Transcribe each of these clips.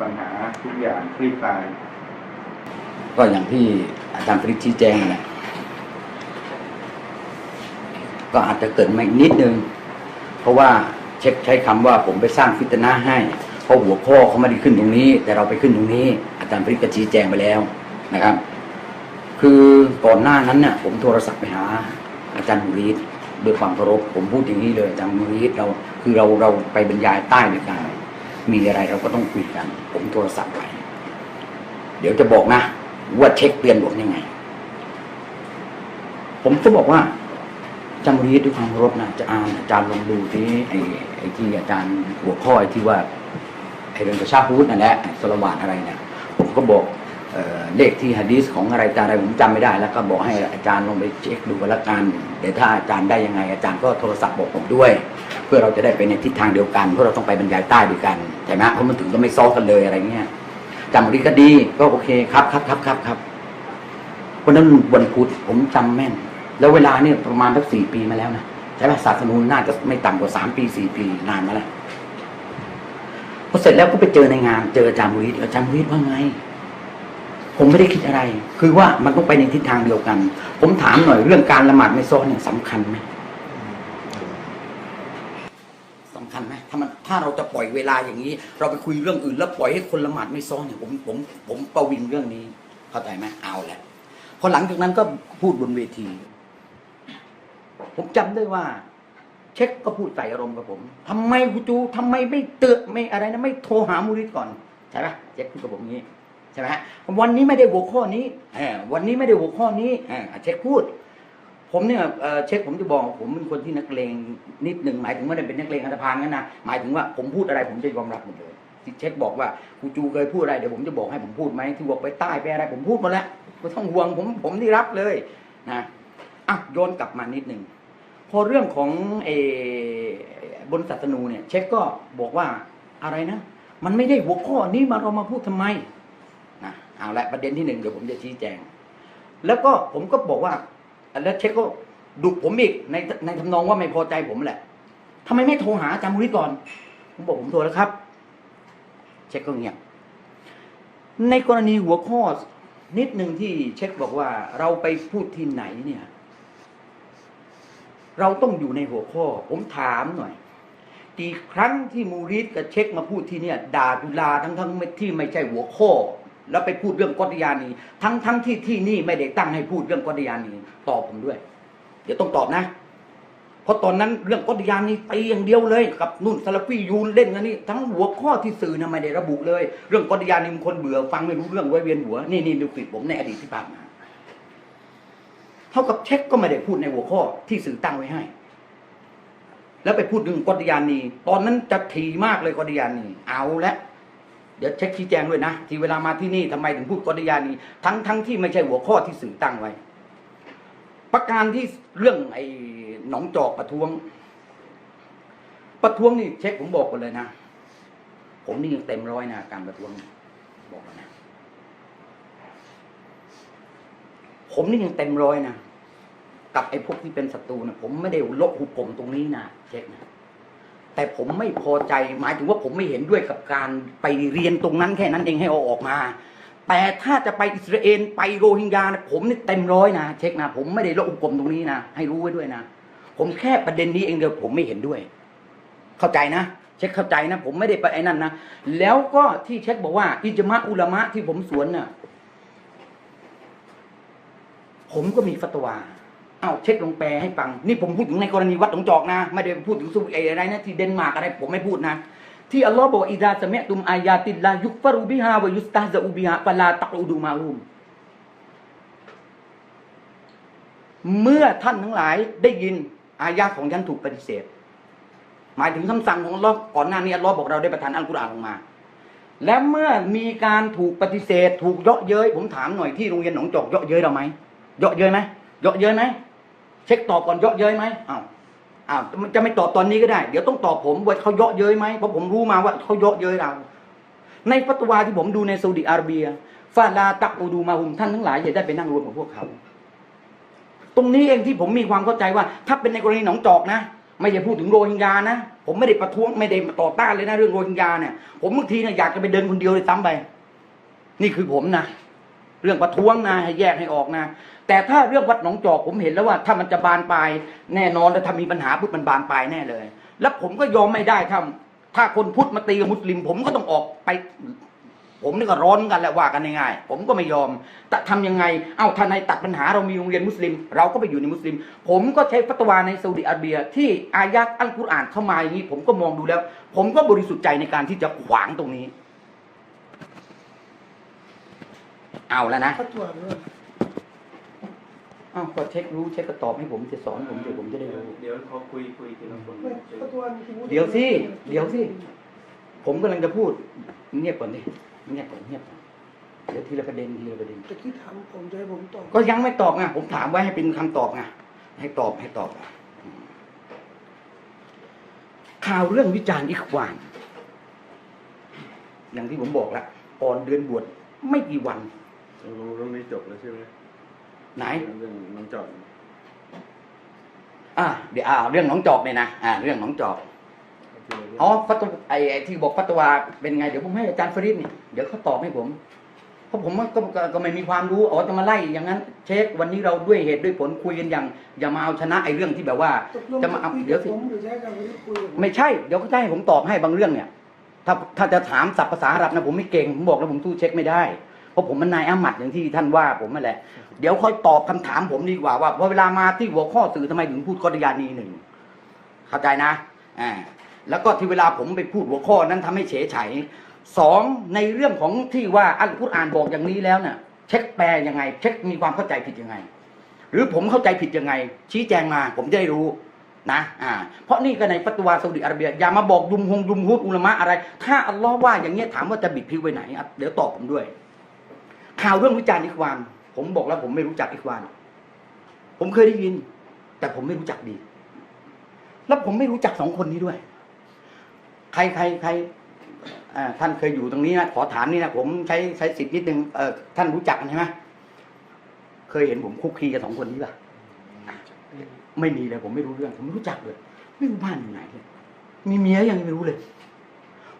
ปัญหาทุกอย่างคลี่คลาย ก็อย่างที่อาจารย์ปริชี้แจงนะก็อาจจะเกิดมาอีกนิดนึง เพราะว่าเช็คใช้คำว่าผมไปสร้างฟิตนะให้เพราะหัวข้อเขาไม่ได้ขึ้นตรงนี้ แต่เราไปขึ้นตรงนี้ อาจารย์ปริชก็ชี้แจงไปแล้วนะครับ คือก่อนหน้านั้นเนี่ยผมโทรศัพท์ไปหา อาจารย์มูรีดด้วยความเคารพผมพูดอย่างนี้เลยอาจารย์มูรีดเราคือเราเราไปบรรยายใต้ด้วยกัน มีอะไรเราก็ต้องคุยกัน ผมโทรศัพท์ไปเดี๋ยวจะบอกนะ ว่าเช็คเตือนผมยังไง ผมก็บอกว่าจารย์มูรีดด้วยความเคารพนะจะอ่านอาจารย์ลองดูที่ไอ้ไอ้ที่อาจารย์หัวข้อไอ้ที่ว่าไอ้เรื่องประชาพูดนั่นแหละสลวาดอะไรเนี่ยผมก็บอกเอเลขที่ฮะดีสของอะไรตาอะไรผมจำไม่ได้ แล้วก็บอกให้อาจารย์ลองไปเช็คดูกันละกันเดี๋ยวถ้าอาจารย์ได้ยังไง อาจารย์ก็โทรศัพท์บอกผมด้วย พื่อเราจะได้ไปในทิศทางเดียวกันเพราะเราต้องไปบรรยายใต้ด้วยกันใช่ไหมเพราะมันถึงก็ไม่ซ้อกันเลยอะไรเงี้ยจำรีก็ดีก็โอเคครับครับครับครับครับวันนั้นวันพุธผมจำแม่น แล้วเวลาเนี่ยประมาณสักสี่ปีมาแล้วนะใช่ไหมศาสนาน่าจะไม่ต่ำกว่าสามปีสี่ปีนานมาแล้วพอเสร็จแล้วก็ไปเจอในงานเจออาจารย์มุ้ยอาจารย์มุ้ยว่าไง ผมไม่ได้คิดอะไร คือว่ามันต้องไปในทิศทางเดียวกัน ผมถามหน่อยเรื่องการละหมาดไม่ซ้อนเนี่ยสำคัญไหมสำคัญไหม ถ้าเราจะปล่อยเวลาอย่างนี้ เราไปคุยเรื่องอื่น แล้วปล่อยให้คนละหมาดไม่ซ้อนเนี่ยผมผมผมประวิงเรื่องนี้เข้าใจไหมเอาแหละพอหลังจากนั้นก็พูดบนเวที ผมจำได้ว่า เช็คก็พูดใส่อารมณ์กับผมทำไมกูจูทำไมไม่เตือนไม่อะไรนะไม่โทรหามูริตก่อนใช่ไหมเช็คพูดกับผมอย่างนี้ใช่ไหมฮะวันนี้ไม่ได้หัวข้อนี้วันนี้ไม่ได้หัวข้อนี้อเช็คพูด ผมเนี่ยเอ่อเช็คผมจะบอกผมเป็นคนที่นักเลงนิดหนึ่งหมายถึงว่าไม่ได้เป็นนักเลงอันธพาลงั้นนะหมายถึงว่าผมพูดอะไรผมจะยอมรับหมดเลยที่เช็คบอกว่าครูจูเคยพูดอะไรเดี๋ยวผมจะบอกให้ผมพูดไหมที่บอกไปใต้ไปอะไรผมพูดหมดแล้วไม่ต้องห่วงผมผมนี่รับเลยนะอะโยนกลับมานิดหนึ่งพอเรื่องของเอบนศาสนูเนี่ยเช็คก็บอกว่าอะไรนะ มันไม่ได้หัวข้อนี้มาเรามาพูดทำไมนะเอาละประเด็นที่หนึ่งเดี๋ยวผมจะชี้แจง แล้วก็ผมก็บอกว่า แล้วเช็คก็ดุผมอีกในในทำนองว่าไม่พอใจผมแหละทำไมไม่โทรหาอาจารย์มุริก่อน ผมบอกผมโทรแล้วครับ เช็คก็เงียบในกรณีหัวข้อนิดหนึ่งที่เช็คบอกว่า เราไปพูดที่ไหนเนี่ย เราต้องอยู่ในหัวข้อ ผมถามหน่อยกี่ครั้งที่มูริดกับเช็คมาพูดที่เนี่ย ด่าดุลาทั้งทั้งที่ไม่ใช่หัวข้อ แล้วไปพูดเรื่องกอดยานี ทั้งทั้งที่ที่นี่ไม่ได้ตั้งให้พูดเรื่องกอดยานีตอบผมด้วย เดี๋ยวต้องตอบนะ เพราะตอนนั้นเรื่องกอดยานีตีอย่างเดียวเลยกับนุ่นซาลาฟี่ยูนเล่นกันนี่ทั้งหัวข้อที่สื่อนะไม่ได้ระบุเลย เรื่องกอดยานีมันคนเบื่อฟังไม่รู้เรื่องไว้เวียนหัวนี่นี่ดูปิดผมในอดีตที่ผ่านมาเท่ากับเช็คก็ไม่ได้พูดในหัวข้อที่สื่อตั้งไว้ให้ แล้วไปพูดถึงกอดยานี ตอนนั้นจะถี่มากเลยกอดยานีเอาละ ดี๋ยวเช็คชี้แจงด้วยนะ ที่เวลามาที่นี่ทำไมถึงพูดกอดยานี้ ทั้งทั้งที่ไม่ใช่หัวข้อที่สื่อตั้งไว้ ประการที่เรื่องไอ้หนองจอกประท้วง ประท้วงนี่เช็คผมบอกกันเลยนะผมนี่ยังเต็มร้อยนะการประท้วงบอกนนะผมนี่ยังเต็มร้อยนะกับไอ้พวกที่เป็นศัตรูนะผมไม่ได้ลบหุบผมตรงนี้นะเช็คนะ แต่ผมไม่พอใจหมายถึงว่าผมไม่เห็นด้วยกับการไปเรียนตรงนั้นแค่นั้นเองให้เอาออกมา แต่ถ้าจะไปอิสราเอลไปโรฮิงญานะผมนี่เต็มร้อยนะเช็คนะ ผมไม่ได้ลบหุบผมตรงนี้นะให้รู้ไว้ด้วยนะ ผมแค่ประเด็นนี้เองเดียวผมไม่เห็นด้วย เข้าใจนะเช็คเข้าใจนะ ผมไม่ได้ไปไอ้นั่นนะแล้วก็ที่เช็คบอกว่า อิจมะอุลามะที่ผมสวนน่ะผมก็มีฟัตวา อ้าเช็คลงแปลให้ฟัง นี่ผมพูดถึงในกรณีวัดหลงจอกนะ ไม่ได้พูดถึงสุไออะไรนะที่เดนมาร์กอะไรผมไม่พูดนะ ที่อัลลอฮ์บอกอิดาสมิตุมอายาติลลายุกฟารูบิฮาวยุสตาซะอูบิฮาฟลาตักอูดูมาอุมเมื่อท่านทั้งหลายได้ยินอายาของฉันถูกปฏิเสธ หมายถึงคำสั่งของอัลลอฮ์ก่อนหน้านี้อัลลอฮ์บอกเราได้ประทานอัลกุรอานลงมา และเมื่อมีการถูกปฏิเสธ ถูกเยาะเย้ยผมถามหน่อยที่โรงเรียนหนองจอกเยาะเย้ยเราไหมเยาะเย้ยไหมเยาะเย้ยไหม เช็คตอบก่อนเยาะเย้ยไหมอ้าวอ้าวมันจะไม่ตอบตอนนี้ก็ได้ เดี๋ยวต้องตอบผมว่าเขาเยาะเย้ยไหมเพราะผมรู้มาว่าเขาเยาะเย้ยเรา ในฟัตวาที่ผมดูในซาอุดิอาระเบียฟาลาตักอูดูมาหุมท่านทั้งหลายอย่าได้ไปนั่งรวมกับพวกเขา ตรงนี้เองที่ผมมีความเข้าใจว่า ถ้าเป็นในกรณีหนองจอกนะไม่ใช่พูดถึงโรฮิงญานะ ผมไม่ได้ประท้วงไม่ได้ต่อต้านเลยนะเรื่องโรฮิงญาเนี่ยผมบางทีเนี่ยอยากจะไปเดินคนเดียวเลยซ้ำไป นี่คือผมนะ เรื่องประท้วงนะให้แยกให้ออกนะ แต่ถ้าเรื่องวัดหนองจอกผมเห็นแล้วว่า ถ้ามันจะบานปลายแน่นอนแล้วถ้ามีปัญหาปุ๊บมันบานปลายแน่เลย แล้วผมก็ยอมไม่ได้ถ้าถ้าคนพุทธมาตีกับมุสลิม ผมก็ต้องออกไป ผมนี่ก็ร้อนกันแหละว่ากันง่ายๆผมก็ไม่ยอมแต่ทำยังไง เอ้าถ้าในตัดปัญหาเรามีโรงเรียนมุสลิม เราก็ไปอยู่ในมุสลิม ผมก็ใช้ฟัตวาในซาอุดิอาระเบีย ที่อายะห์อัลกุรอานเข้ามาอย่างนี้ ผมก็มองดูแล้ว ผมก็บริสุทธิ์ใจในการที่จะขวางตรงนี้ เอาแล้วนะฟัตวาหรือว่า อ้าวก็เช็ครู้เช็คก็ตอบให้ผมจะสอนผมเดี๋ยวผมจะได้รู้เดี๋ยวเขาคุยคุยทีละคนไม่ฟัตวามีที่พูเดี๋ยวสิเดี๋ยวสิผมกำลังจะพูดเงียบก่อนดิเงียบก่อนเงียบก่อนเดี๋ยวทีละประเด็นทีละประเด็นตะกี้ถามผมจะให้ผมตอบก็ยังไม่ตอบไงผมถามไว้ให้เป็นคำตอบไงให้ตอบให้ตอบอืมข่าวเรื่องวิจารณ์อิควานอย่างที่ผมบอกแล้วก่อนเดือนบวชไม่กี่วันรู้เรื่องนี้จบแล้วใช่ไหม ไหน เรื่องน้องจอดอ่าเดี๋ยวอ่าเรื่องน้องจอกเนี่ยนะอ่าเรื่องน้องจอกอ๋อฟัตวไอไอที่บอกฟัตวาเป็นไงเดี๋ยวผมให้อาจารย์ฟริดนี่เดี๋ยวเขาตอบให้ผมเพราะผมก็ก็ก็ไม่มีความรู้อ๋อจะมาไล่อย่างนั้น เช็ควันนี้เราด้วยเหตุด้วยผลคุยกันอย่าง อย่ามาเอาชนะไอ้เรื่องที่แบบว่า ตกลงจะมาเอาคุยเดี๋ยวกับสิ ผมหรือจะให้อาจารย์วิทย์คุยกับผมไม่ใช่ เดี๋ยวเขาจะให้ผมตอบให้บางเรื่องเนี่ย ถ้าถ้าจะถามศัพท์ภาษาอาหรับนะผมไม่เก่ง ผมบอกแล้วผมสู้เช็คไม่ได้ เพราะผมมันนายอามัดอย่างที่ท่านว่าผมนั่นแหละ เดี๋ยวค่อยตอบคำถามผมดีกว่าว่าพอเวลามาที่หัวข้อสื่อทำไมถึงพูดกรยานีหนึ่งเข้าใจนะอ่าแล้วก็ที่เวลาผมไปพูดหัวข้อนั้นทำให้เฉยไฉสองในเรื่องของที่ว่าอัลกุรอานบอกอย่างนี้แล้วเนี่ยเช็คแปลยังไง เช็คมีความเข้าใจผิดยังไง หรือผมเข้าใจผิดยังไง ชี้แจงมา ผมจะได้รู้นะอ่าเพราะนี่ก็ในฟัตวาซาอุดิอาระเบียอย่ามาบอกยุมฮงยุมฮุดอุลามะอะไร ถ้าอัลลอฮ์ว่าอย่างเงี้ยถามว่าจะบิดพิ้วไปไหนอะเดี๋ยวตอบผมด้วย ข่าวเรื่องวิจารณ์อิควาน ผมบอกแล้วผมไม่รู้จักอิควาน ผมเคยได้ยิน แต่ผมไม่รู้จักดี แล้วผมไม่รู้จักสองคนนี้ด้วย ใครใครใครท่านเคยอยู่ตรงนี้นะขอถามนี่นะผมใช้ใช้สิทธิ์นิดนึงเอท่านรู้จักกันใช่ไหมเคยเห็นผมคุกคีกับสองคนนี้ป่ะไม่มีเลยผมไม่รู้เรื่อง ผมไม่รู้จักเลย ไม่รู้บ้านอยู่ไหนเลยมีเมียยังไม่รู้เลย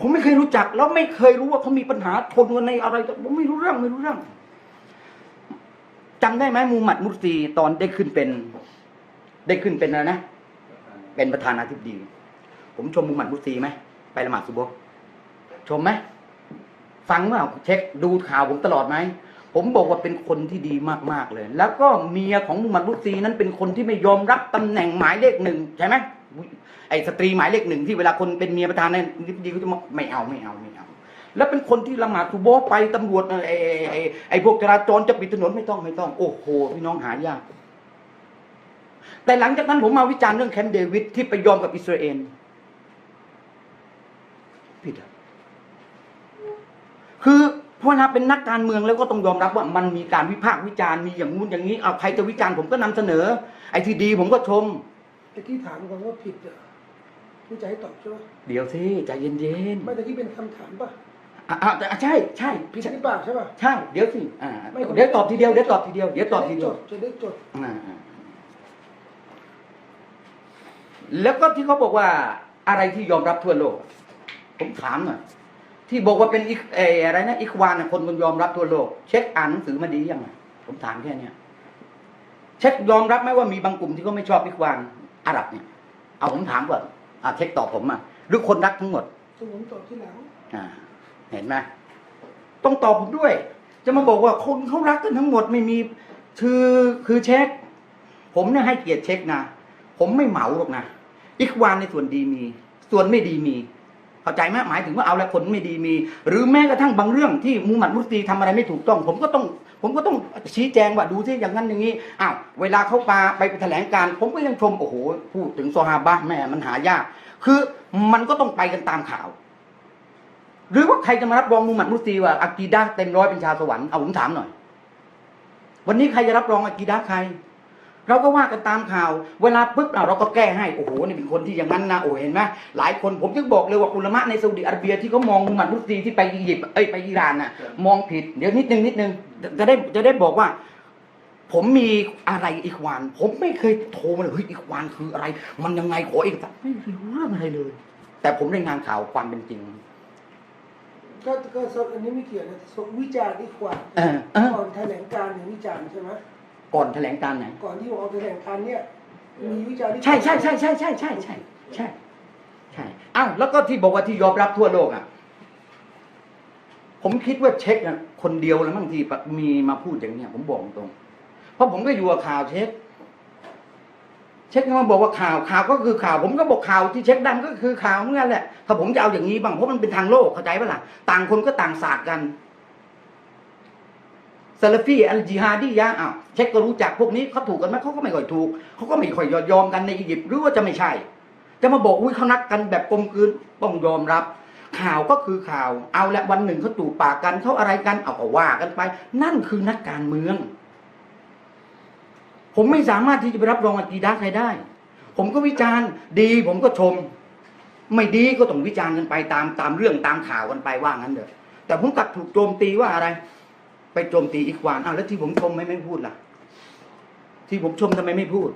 ผมไม่เคยรู้จัก แล้วไม่เคยรู้ว่าเขามีปัญหาทนกันในอะไรผมไม่รู้เรื่องไม่รู้เรื่องจำได้ไหมมูฮัมหมัดมุสีตอนได้ขึ้นเป็น ได้ขึ้นเป็นอะไรนะเป็นประธานาธิบดี ผมชมมูฮัมหมัดมุสีไหมไปละหมาดซุโบชมไหมฟังว่าเช็คดูข่าวผมตลอดไหมผมบอกว่าเป็นคนที่ดีมากๆเลย แล้วก็เมียของมูฮัมหมัดมุสีนั้นเป็นคนที่ไม่ยอมรับตำแหน่งหมายเลขหนึ่งใช่ไหม ไอ้สตรีหมายเลขหนึ่งที่เวลาคนเป็นเมียประธานาธิบดีเขาจะบอกไม่เอาไม่เอาไม่เอา แล้วเป็นคนที่ละหมาดซุโบไปตำรวจไอ้ไอ้ไอ้พวกจราจรจะปิดถนนไม่ต้องไม่ต้อง โอ้โหพี่น้องหายาก แต่หลังจากนั้นผมมาวิจารณ์เรื่องแคมป์เดวิดที่ไปยอมกับอิสราเอลผิดอคือเพราะนะเป็นนักการเมืองแล้วก็ต้องยอมรับว่ามันมีการวิพากษ์วิจารณ์มีอย่างงู้นอย่างนี้เอาใครจะวิจารณ์ผมก็นำเสนอ ไอ้ที่ดีผมก็ชม ตะกี้ถามก่อนว่าผิดเหรอพี่จะให้ตอบใช่ไหมเดี๋ยวสิใจเย็นไม่ตะกี้เป็นคำถามป่ะๆอะอะอะใช่ใช่ผิดใช่หรือเปล่าใช่ป่ะ ใช่เดี๋ยวสิอ่าไม่ผมเดี๋ยวตอบทีเดียวเดี๋ยวตอบทีเดียวเดี๋ยวตอบทีจะเดีได้ยวจดจะได้จดอ่าอ่าแล้วก็ที่เขาบอกว่าอะไรที่ยอมรับทั่วโลก ผมถามหน่อยที่บอกว่าเป็นอีกเอออะไรนะอีควานนะคนมันยอมรับทั่วโลก เช็คอ่านหนังสือมาดียังไงผมถามแค่เนี้ยเช็คยอมรับไหมว่ามีบางกลุ่มที่เขาไม่ชอบอีควาน อาหรับเนี่ยเอาผมถามก่อนอ่าเช็คตอบผมอะหรือคนรักทั้งหมดซึ่งผมตอบที่หลังอ่า เห็นไหมต้องตอบผมด้วย จะมาบอกว่าคนเขารักกันทั้งหมดไม่มีคือคือเช็ค ผมเนี่ยให้เกียรติเช็คนะผมไม่เหมาหรอกนะอีกวานในส่วนดีมี ส่วนไม่ดีมี เข้าใจไหมหมายถึงว่าเอาแล้วคนไม่ดีมี หรือแม้กระทั่งบางเรื่องที่มูฮัมหมัดมุสลีทำอะไรไม่ถูกต้อง ผมก็ต้อง ผมก็ต้องชี้แจงว่าดูซิอย่างนั้นอย่างนี้อ้าวเวลาเขาปาไปแถลงการผมก็ยังชมโอ้โหพูดถึงโซฮาบะแม่มันหายาก คือมันก็ต้องไปกันตามข่าว หรือว่าใครจะมารับรองมูฮัมหมัดมุสตีว่าอากีดาเต็มร้อยเป็นชาสวรรค์เอาผมถามหน่อย วันนี้ใครจะรับรองอากีดาใคร เราก็ว่ากันตามข่าว เวลาปุ๊บอะเราก็แก้ให้โอ้โหนี่เป็นคนที่อย่างนั้นนะโอ้เห็นไหมหลายคนผมจึงบอกเลยว่าอุลามะในซาอุดิอาระเบียที่เขามองมุฮัมหมัดมุสลีที่ไปอียิปต์เอ้ยไปอิหร่านน่ะมองผิดเดี๋ยวนิดนึงนิดนึงจะได้จะได้บอกว่า ผมมีอะไรอีกวาน ผมไม่เคยโทรมาเลยเฮ้ยอีกวานคืออะไร มันยังไงขอเอกสารไม่รู้เรื่องอะไรเลย แต่ผมรายงานข่าวความเป็นจริงก็ก็สอันนี้ไม่เกี่ยวนะสวิจารณ์ดีกว่าเออเออก่อนแถลงการเนี่ยวิจารณ์ใช่ไหม ก่อนแถลงการไหนก่อนที่ออกแถลงการเนี่ยมีวิจารณ์ที่ใช่ใช่ใช่ใช่ใช่ใช่ใช่ใช่ใช่อ้าวแล้วก็ที่บอกว่าที่ยอมรับทั่วโลกอะ ผมคิดว่าเช็คนะคนเดียวแล้วบางทีมีมาพูดอย่างเนี้ยผมบอกตรง เพราะผมก็อยู่กับข่าวเช็ค เช็คมาบอกว่าข่าวข่าวก็คือข่าว ผมก็บอกข่าวที่เช็คดังก็คือข่าวเหมือนกันแหละถ้าผมจะเอาอย่างนี้บ้างเพราะมันเป็นทางโลกเข้าใจปะล่ะต่างคนก็ต่างศาสตร์กัน ซาลฟีอัลจิฮาดียะอ้าวเช็คก็รู้จักพวกนี้เขาถูกกันไหมเขาก็ไม่ค่อยถูกเขาก็ไม่ค่อยยอมกันในอียิปต์หรือว่าจะไม่ใช่ จะมาบอกอุ้ยเขานักกันแบบกลมกลืนต้องยอมรับ ข่าวก็คือข่าว เอาละวันหนึ่งเขาจูบปากกันเขาอะไรกันเอาก็ว่ากันไป นั่นคือนักการเมือง ผมไม่สามารถที่จะไปรับรองอากีดาใครได้ ผมก็วิจารณ์ดีผมก็ชม ไม่ดีก็ต้องวิจารณ์กันไปตามตามเรื่องตามข่าวกันไปว่างั้นเถอะแต่ผมกลับถูกโจมตีว่าอะไร ไปโจมตีอีกวานอ้าวแล้วที่ผมชมไม่ไม่พูดล่ะ ที่ผมชมทำไมไม่พูด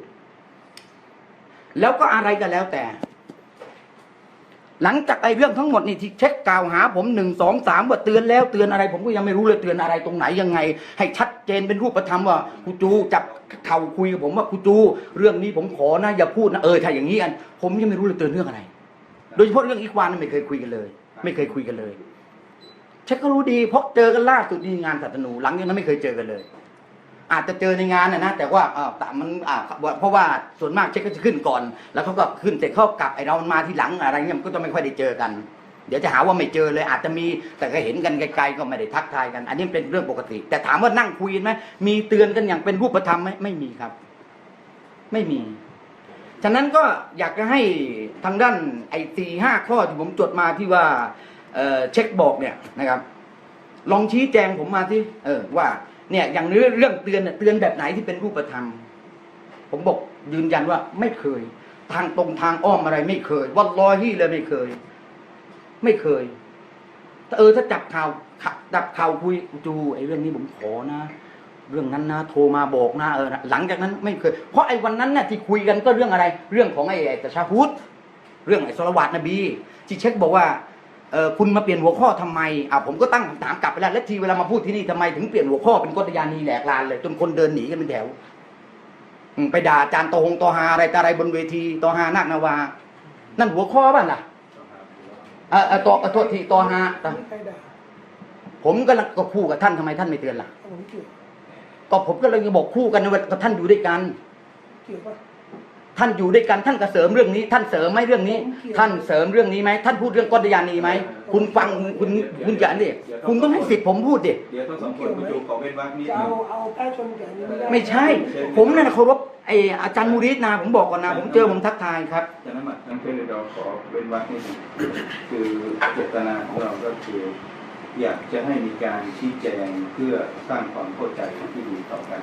แล้วก็อะไรก็แล้วแต่ หลังจากไอ้เรื่องทั้งหมดนี่ที่เช็คกล่าวหา ผมหนึ่งสองสามว่าเตือนแล้วเตือนอะไร ผมก็ยังไม่รู้เลยเตือนอะไรตรงไหนยังไง ให้ชัดเจนเป็นรูปธรรมว่าครูจูจับเข่าคุยกับผมว่าครูจู เรื่องนี้ผมขอนะอย่าพูดนะเออถ้าอย่างนี้กัน ผมยังไม่รู้เลยเตือนเรื่องอะไร โดยเฉพาะเรื่องอีกวานไม่เคยคุยกันเลย ไม่เคยคุยกันเลย เช็คก็รู้ดีเพราะเจอกันล่าสุดที่งานศาสนูหลังจากนั้นไม่เคยเจอกันเลย อาจจะเจอในงานนะนะแต่ว่าเออแต่มันอ่าเพราะว่าส่วนมากเช็คก็จะขึ้นก่อน แล้วเขาก็ขึ้นเสร็จเขากลับไอเรามันมาที่หลังอะไรเงี้ยมันก็จะไม่ค่อยได้เจอกัน เดี๋ยวจะหาว่าไม่เจอเลยอาจจะมีแต่ก็เห็นกันไกลๆก็ไม่ได้ทักทายกัน อันนี้เป็นเรื่องปกติ แต่ถามว่านั่งคุยไหมมีเตือนกันอย่างเป็นรูปธรรมไหมไม่มีครับ ไม่มีฉะนั้นก็อยากจะให้ทางด้านไอ้สี่ห้าข้อที่ผมจดมาที่ว่า เเช็คบอกเนี่ยนะครับ ลองชี้แจงผมมาที่เออว่าเนี่ยอย่างเรื่องเรื่องเตือนเตือนแบบไหนที่เป็นรูปธรรม ผมบอกยืนยันว่าไม่เคย ทางตรงทางอ้อมอะไรไม่เคยวันลอยที่เลยไม่เคย ไม่เคยเออถ้าจับข่าวขับจับข่าวคุยจูไอ้เรื่องนี้ผมขอนะเรื่องนั้นนะโทรมาบอกนะเออหลังจากนั้นไม่เคย เพราะไอ้วันนั้นน่ะที่คุยกันก็เรื่องอะไร เรื่องของไอ้ไอ้ตะชาพุทธเรื่องไอ้สลวัตนบีที่เช็คบอกว่า เออคุณมาเปลี่ยนหัวข้อทำไมอ่าผมก็ตั้งคำถามกลับไปแล้วแล้วทีเวลามาพูดที่นี่ทำไมถึงเปลี่ยนหัวข้อเป็นกฎยานีแหลกลานเลย จนคนเดินหนีกันเป็นแถวอืมไปด่าอาจารย์โตหงโตฮาอะไรต่ออะไรบนเวทีโตฮานาคนาวา นั่นหัวข้อบ้างล่ะเออเออโตเออโทษทีโตฮาไม่ใครด่าผมก็ลังก็คู่กับท่านทำไมท่านไม่เตือนล่ะผมเกี่ยวก็ผมก็เลยจะบอกคู่กันนะว่าท่านอยู่ด้วยกันเกี่ยวปะ ท่านอยู่ด้วยกันท่านก็เสริมเรื่องนี้ ท่านเสริมไหมเรื่องนี้ผมเกี่ยวท่านเสริมเรื่องนี้ไหมท่านพูดเรื่องกฎยานีไหมคุณฟังคุณคุณอย่าดิคุณต้องให้สิทธิ์ผมพูดดิเดี๋ยวต้องสองคนคุณจูขอเว้นวรรคนิดจะนึเอางเอาแพ้ชนแก่นี้ไม่ได้ไม่ใช่ ผมนั่นนะเคารพไออาจารย์มูริสนะผมบอกก่อนนะผมเจอผมทักทายครับ ฉะนั้นมาทั้งเพื่อนเราขอเว้นวรรคนิดนึงคือเจตนาของเราก็คือ อยากจะให้มีการชี้แจงเพื่อสร้างความเข้าใจที่ดีต่อกัน